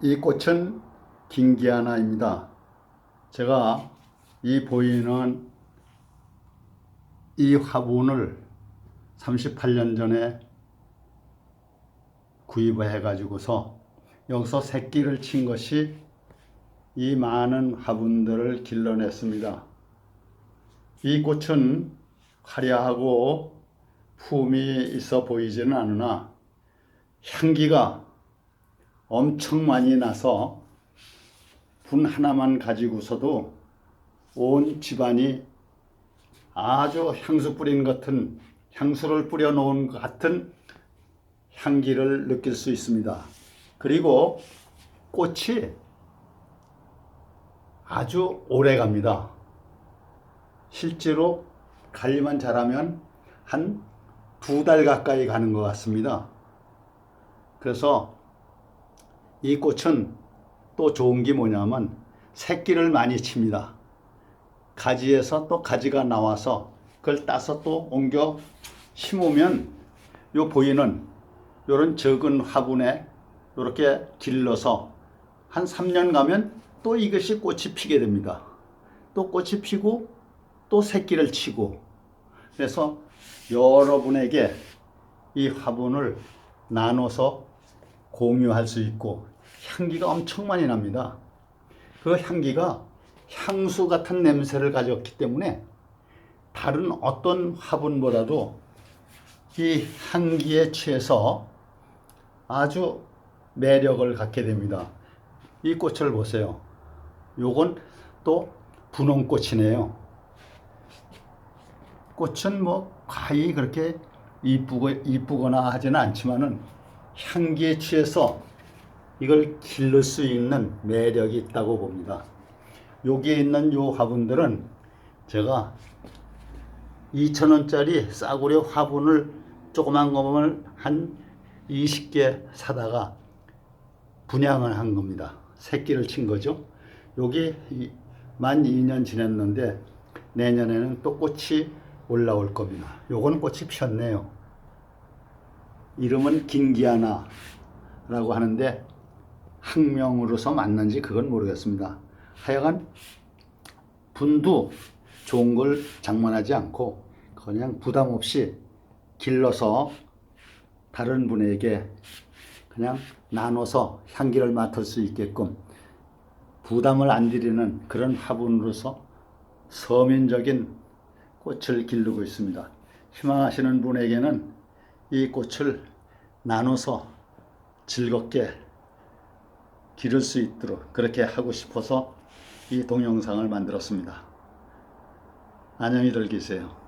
이 꽃은 긴기아나입니다. 제가 이 보이는 이 화분을 38년 전에 구입을 해가지고서 여기서 새끼를 친 것이 이 많은 화분들을 길러냈습니다. 이 꽃은 화려하고 품이 있어 보이지는 않으나 향기가 엄청 많이 나서 분 하나만 가지고서도 온 집안이 아주 향수 뿌린 같은 향수를 뿌려 놓은 것 같은 향기를 느낄 수 있습니다. 그리고 꽃이 아주 오래 갑니다. 실제로 관리만 잘하면 한 두 달 가까이 가는 것 같습니다. 그래서 이 꽃은 또 좋은 게 뭐냐면 새끼를 많이 칩니다. 가지에서 또 가지가 나와서 그걸 따서 또 옮겨 심으면 요 보이는 요런 적은 화분에 이렇게 길러서 한 3년 가면 또 이것이 꽃이 피게 됩니다. 또 꽃이 피고 또 새끼를 치고 그래서 여러분에게 이 화분을 나눠서 공유할 수 있고 향기가 엄청 많이 납니다. 그 향기가 향수 같은 냄새를 가졌기 때문에 다른 어떤 화분보다도 이 향기에 취해서 아주 매력을 갖게 됩니다. 이 꽃을 보세요. 요건 또 분홍꽃이네요. 꽃은 뭐 과히 그렇게 이쁘거나 하지는 않지만은 향기에 취해서 이걸 기를 수 있는 매력이 있다고 봅니다. 여기에 있는 요 화분들은 제가 2,000원짜리 싸구려 화분을 조그만 거를 한 20개 사다가 분양을 한 겁니다. 새끼를 친 거죠. 여기 이- 만 2년 지났는데 내년에는 또 꽃이 올라올 겁니다. 요건 꽃이 폈네요. 이름은 긴기아나라고 하는데 학명으로서 맞는지 그건 모르겠습니다. 하여간 분도 좋은 걸 장만하지 않고 그냥 부담 없이 길러서 다른 분에게 그냥 나눠서 향기를 맡을 수 있게끔 부담을 안 드리는 그런 화분으로서 서민적인 꽃을 기르고 있습니다. 희망하시는 분에게는 이 꽃을 나눠서 즐겁게 기를 수 있도록 그렇게 하고 싶어서 이 동영상을 만들었습니다. 안녕히들 계세요.